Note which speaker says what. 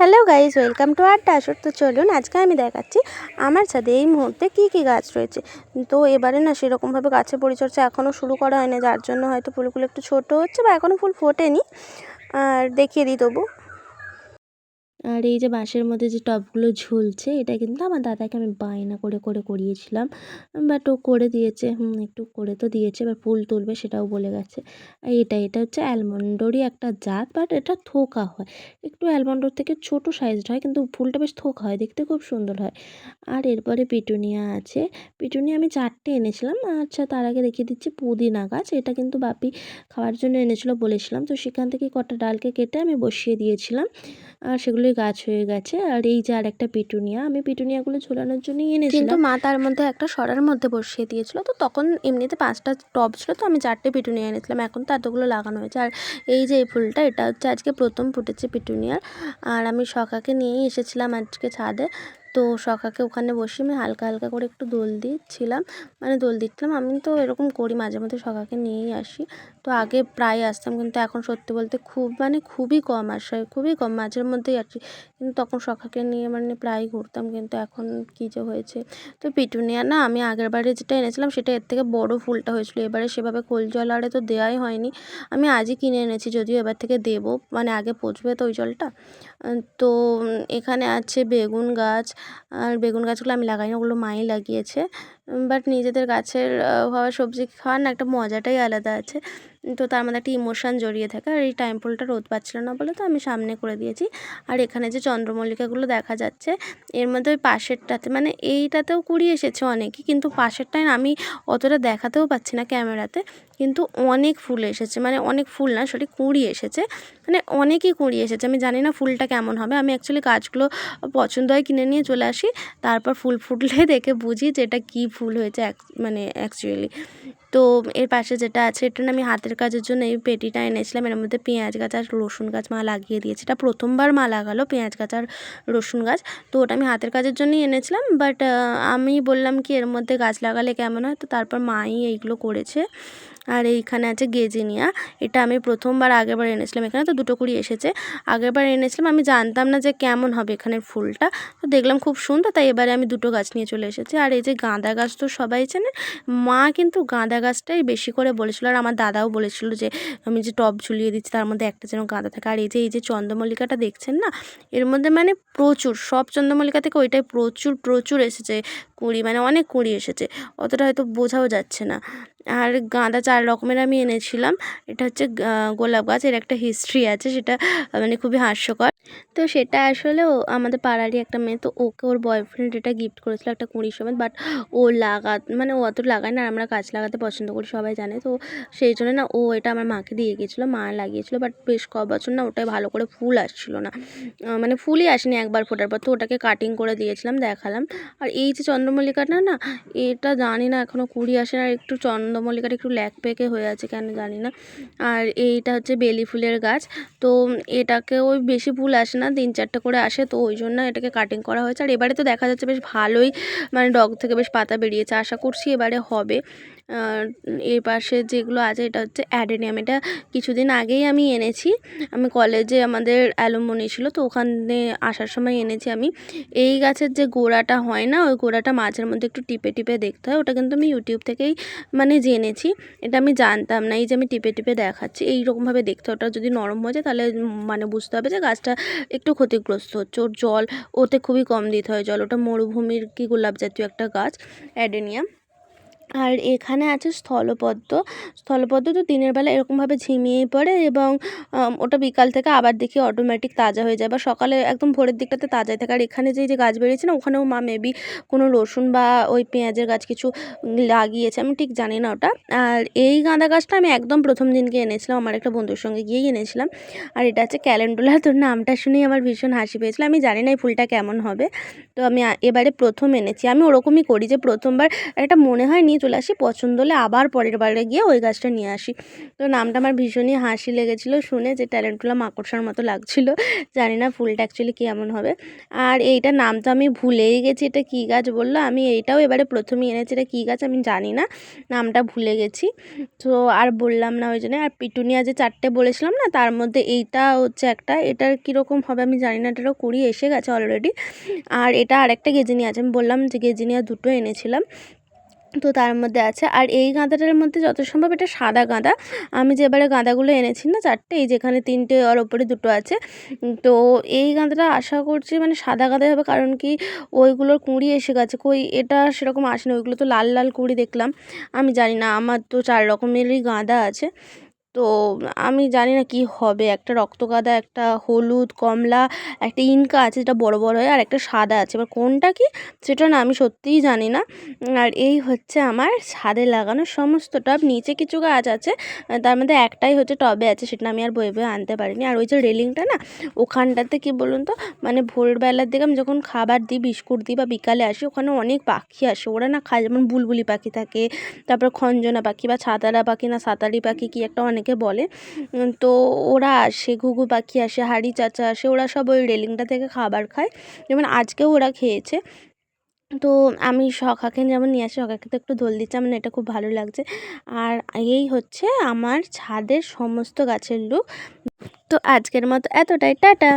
Speaker 1: Hello guys welcome to আর ডাসর তো চলুন, আজকে আমি দেখাচ্ছি আমার ছাদে এই মুহূর্তে কি কি গাছ রয়েছে। তো এবারে না, সেরকমভাবে গাছের পরিচর্যা এখনও শুরু করা হয়নি, যার জন্য হয়তো ফুলগুলো একটু ছোট হচ্ছে বা এখনও ফুল ফোটেনি। আর দেখিয়ে দিই তবু। আর এই যে বাঁশের মধ্যে যে টবগুলো ঝুলছে, এটা কিন্তু আমার দাদাকে আমি বায়না করে করে করিয়েছিলাম। বাট ও করে দিয়েছে, হুম, একটু করে তো দিয়েছে, এবার ফুল তুলবে সেটাও বলে গেছে। আর এটা এটা হচ্ছে অ্যালমন্ডরই একটা জাত, বাট এটা থোকা হয়। একটু অ্যালমন্ডর থেকে ছোট সাইজড হয়, কিন্তু ফুলটা বেশ থোকা হয়, দেখতে খুব সুন্দর হয়। আর এরপরে পিটুনিয়া আছে। পিটুনিয়া আমি চারটে এনেছিলাম আচ্ছা তার আগে দেখিয়ে দিচ্ছি পুদিনা গাছ, এটা কিন্তু বাপি খাওয়ার জন্য এনেছিল বলেছিলাম। তো সেখান থেকে কটা ডালকে কেটে আমি বসিয়ে দিয়েছিলাম। আর সেগুলোই গাছ হয়ে গেছে আর এই যে আর একটা পিটুনিয়া, আমি পিটুনিয়াগুলো ঝোলানোর জন্য এনেছিলাম। কিন্তু মা তার মধ্যে একটা সরার মধ্যে বসিয়ে দিয়েছিল, তো তখন এমনিতে পাঁচটা টব ছিল, তো আমি চারটে পিটুনিয়া এনেছিলাম, এখন তো এতগুলো লাগানো হয়েছে। আর এই যে এই ফুলটা, এটা হচ্ছে আজকে প্রথম ফুটেছে পিটুনিয়ার। আর আমি সকাকে নিয়েই এসেছিলাম আজকে ছাদে। তো সকাকে ওখানে বসে আমি হালকা হালকা করে একটু দোল দিচ্ছিলাম। মানে দোল দিচ্ছিলাম, আমি তো এরকম করি, মাঝে মধ্যে সকাকে নিয়েই আসি। তো আগে প্রায় আসতাম, কিন্তু এখন সত্যি বলতে খুব মানে খুবই কম আসা হয় খুবই কম মাঝের মধ্যেই আসি। কিন্তু তখন সখাকে নিয়ে মানে প্রায় ঘুরতাম, কিন্তু এখন কী যে হয়েছে। তো পিটুনিয়া না, আমি আগের বারে যেটা এনেছিলাম, সেটা এর থেকে বড় ফুলটা হয়েছিল। এবারে সেভাবে কোল জল আরে তো দেওয়াই হয়নি। আমি আজই কিনে এনেছি, যদিও এবার থেকে দেবো মানে আগে পচবে তো ওই জলটা। তো এখানে আছে বেগুন গাছ আর বেগুন গাছগুলো আমি লাগাইনি ওগুলো মাই লাগিয়েছে। বাট নিজেদের গাছের হওয়া সবজি খাওয়ার না একটা মজাটাই আলাদা আছে। তো তার মধ্যে একটা ইমোশান জড়িয়ে থাকে। আর এই টাইম ফুলটা রোদ পাচ্ছিল না বলে তো আমি সামনে করে দিয়েছি। আর এখানে যে চন্দ্রমল্লিকাগুলো দেখা যাচ্ছে, এর মধ্যে ওই পাশেরটাতে মানে এইটাতেও কুড়ি এসেছে অনেকই, কিন্তু পাশেরটায় না আমি অতটা দেখাতেও পাচ্ছি না ক্যামেরাতে। কিন্তু অনেক ফুল এসেছে মানে অনেক ফুল না, সরি কুঁড়ি এসেছে। মানে অনেকই কুঁড়ি এসেছে, আমি জানি না ফুলটা কেমন হবে। আমি অ্যাকচুয়ালি গাছগুলো পছন্দ হয় কিনে নিয়ে চলে আসি, তারপর ফুল ফুটলে দেখে বুঝি যে এটা কী ফুল হয়েছে মানে অ্যাকচুয়ালি তো এর পাশে যেটা আছে, এটা আমি হাতের কাজের জন্য এই পেটিটা এনেছিলাম। এর মধ্যে পেঁয়াজ গাছ আর রসুন গাছ মা লাগিয়ে দিয়েছে। এটা প্রথমবার মা লাগালো, পেঁয়াজ গাছ আর রসুন গাছ। তো ওটা আমি হাতের কাজের জন্যই এনেছিলাম বাট আমি বললাম কি এর মধ্যে গাছ লাগালে কেমন হয়? তো তারপর মাই এইগুলো করেছে। আর এইখানে আছে গেজিনিয়া। এটা আমি প্রথমবার আগেরবার এনেছিলাম এখানে, তো দুটো কুড়ি এসেছে। আগেরবার এনেছিলাম, আমি জানতাম না যে কেমন হবে এখানের ফুলটা। তো দেখলাম খুব সুন্দর, তাই এবারে আমি দুটো গাছ নিয়ে চলে এসেছি। আর এই যে গাঁদা গাছ তো সবাই চেনে, মা কিন্তু গাঁদা গাছটাই বেশি করে বলেছিল। আর আমার দাদাও বলেছিল যে, আমি যে টব ঝুলিয়ে দিচ্ছি, তার মধ্যে একটা যেন গাঁদা থাকে। আর এই যে এই যে চন্দ্রমল্লিকাটা দেখছেন না, এর মধ্যে মানে প্রচুর, সব চন্দ্রমল্লিকা থেকে ওইটাই প্রচুর প্রচুর এসেছে। কুঁড়ি মানে অনেক কুঁড়ি এসেছে। অতটা হয়তো বোঝাও যাচ্ছে না। আর গাঁদা চার রকমের আমি এনেছিলাম। এটা হচ্ছে গোলাপ গাছ। এর একটা হিস্ট্রি আছে, সেটা মানে খুবই হাস্যকর। তো সেটা আসলে আমাদের পাড়ারই একটা মেয়ে, তো ওকে ওর বয়ফ্রেন্ড এটা গিফট করেছিল একটা কুঁড়ি সমেত বাট ও লাগা মানে ও অত লাগায় না আমরা গাছ লাগাতে পছন্দ করি, সবাই জানে, তো সেই জন্য না ও এটা আমার মাকে দিয়ে গিয়েছিল মা লাগিয়েছিলো বাট বেশ ক বছর না ওটাই ভালো করে ফুল আসছিল না। মানে ফুলই আসেনি একবার ফোটার পর, তো ওটাকে কাটিং করে দিয়েছিলাম, দেখালাম। আর এই যে চন্দ্রমল্লিকাটা না, এটা জানি না এখনও কুড়ি আসে না, আর একটু চন্দ্রমল্লিকাটা একটু ল্যাক পেকে হয়ে আছে কেন জানি না। আর এইটা হচ্ছে বেলি ফুলের গাছ, তো এটাকে ওই বেশি ফুল আসে না তিন চারটে করে আসে, তো ওই জন্য এটাকে কাটিং করা হয়েছে। আর এবারে তো দেখা যাচ্ছে বেশ ভালোই মানে ডগ থেকে বেশ পাতা বেরিয়েছে, আশা করছি এবারে হবে। এর পাশে যেগুলো আছে, এটা হচ্ছে অ্যাডেনিয়াম। এটা কিছুদিন আগেই আমি এনেছি। আমি কলেজে আমাদের অ্যালুমনি ছিল, তো ওখানে আসার সময় এনেছি আমি। এই গাছের যে গোড়াটা হয় না, ওই গোড়াটা মাঝের মধ্যে একটু টিপে টিপে দেখতে হয়। ওটা কিন্তু আমি ইউটিউব থেকেই মানে জেনেছি। এটা আমি জানতাম না, এই যে আমি টিপে টিপে দেখাচ্ছি। এইরকমভাবে দেখতে ওটা যদি নরম হয়ে যায়, তাহলে মানে বুঝতে হবে যে গাছটা একটু ক্ষতিগ্রস্ত। হচ্ছে ওর জল ওতে খুবই কম দিতে হয় জল। ওটা মরুভূমির কি গোলাপ জাতীয় একটা গাছ, অ্যাডেনিয়াম। আর এখানে আছে স্থলপদ্ম। স্থলপদ্ম তো দিনের বেলা এরকমভাবে ঝিমিয়ে পড়ে এবং ওটা বিকাল থেকে আবার দেখি অটোমেটিক তাজা হয়ে যায় বা সকালে একদম ভোরের দিকটাতে তাজাই থাকে। আর এখানে যে যে গাছ বেরিয়েছে না, ওখানেও মা মেবি কোনো রসুন বা ওই পেঁয়াজের গাছ কিছু লাগিয়েছে, আমি ঠিক জানি না ওটা। আর এই গাঁদা গাছটা আমি একদম প্রথম দিনকে এনেছিলাম, আমার একটা বন্ধুর সঙ্গে গিয়েই এনেছিলাম। আর এটা হচ্ছে ক্যালেন্ডুলা, তোর নামটা শুনেই আমার ভীষণ হাসি পেয়েছিল। আমি জানি না এই ফুলটা কেমন হবে। তো আমি এবারে প্রথম এনেছি। আমি ওরকমই করি যে প্রথমবার একটা মনে হয় নি নিয়ে চলে আসি, পছন্দ হলে আবার পরের বারে গিয়ে ওই গাছটা নিয়ে আসি। তো নামটা আমার ভীষণই হাসি লেগেছিলো শুনে যে ট্যালেন্টগুলো মাকড়সার মতো লাগছিল, জানি না ফুলটা অ্যাকচুয়ালি কেমন হবে। আর এইটার নাম তো আমি ভুলেই গেছি, এটা কী গাছ বলল? আমি এইটাও এবারে প্রথমেই এনেছি, এটা কী গাছ আমি জানি না, নামটা ভুলে গেছি। তো আর বললাম না ওই জন্য, আর পিটুনিয়া যে চারটে বলেছিলাম না, তার মধ্যে এইটা হচ্ছে একটা এটার কীরকম হবে আমি জানি না এটারও কুড়ি এসে গেছে অলরেডি আর এটা আরেকটা গেজিনিয়া আছে, আমি বললাম যে গেজিনিয়া দুটো এনেছিলাম। তো তার মধ্যে আছে। আর এই গাঁদাটার মধ্যে যত সম্ভব এটা সাদা গাঁদা। আমি যে এবারে গাঁদাগুলো এনেছি না চারটে, এই যেখানে তিনটে আর ওপরে দুটো আছে। তো এই গাঁদাটা আশা করছি মানে সাদা গাঁদাই হবে, কারণ কি ওইগুলোর কুঁড়ি এসে গেছে। কই এটা সেরকম আসে না ওইগুলো তো লাল লাল কুঁড়ি দেখলাম। আমি জানি না, আমার তো চার রকমেরই গাঁদা আছে। তো আমি জানি না কি হবে। একটা রক্ত গাঁদা একটা হলুদ, কমলা, একটা ইনকা আছে যেটা বড় বড় হয়, আর একটা সাদা আছে। এবার কোনটা কি সেটা না আমি সত্যিই জানি না। আর এই হচ্ছে আমার ছাদে লাগানো সমস্ত টব নিচে কিছু গাছ আছে, তার মধ্যে একটাই হচ্ছে টবে আছে, সেটা আমি আর বয়ে বয়ে আনতে পারিনি। আর ওই যে রেলিংটা না, ওখানটাতে কি বলুন তো মানে ভোরবেলার দিকে আমি যখন খাবার দিই, বিস্কুট দিই বা বিকালে আসি, ওখানে অনেক পাখি আসে। ওরা না খায়, যেমন বুলবুলি পাখি থাকে, তারপর খঞ্জনা পাখি বা ছাতারা পাখি না, সাতারি পাখি কি একটা অনেকে বলে তো ওরা আসে, ঘুঘু পাখি আসে, হাড়ি চাচা আসে, ওরা সব ওই রেলিংটা থেকে খাবার খায়। যেমন আজকেও ওরা খেয়েছে। তো আমি সখাকে যেমন নিয়ে আসি সখাকে তো একটু দোল দিচ্ছে, আমার এটা খুব ভালো লাগছে। আর এই হচ্ছে আমার ছাদের সমস্ত গাছের লুক তো আজকের মতো এতটাই, টাটা!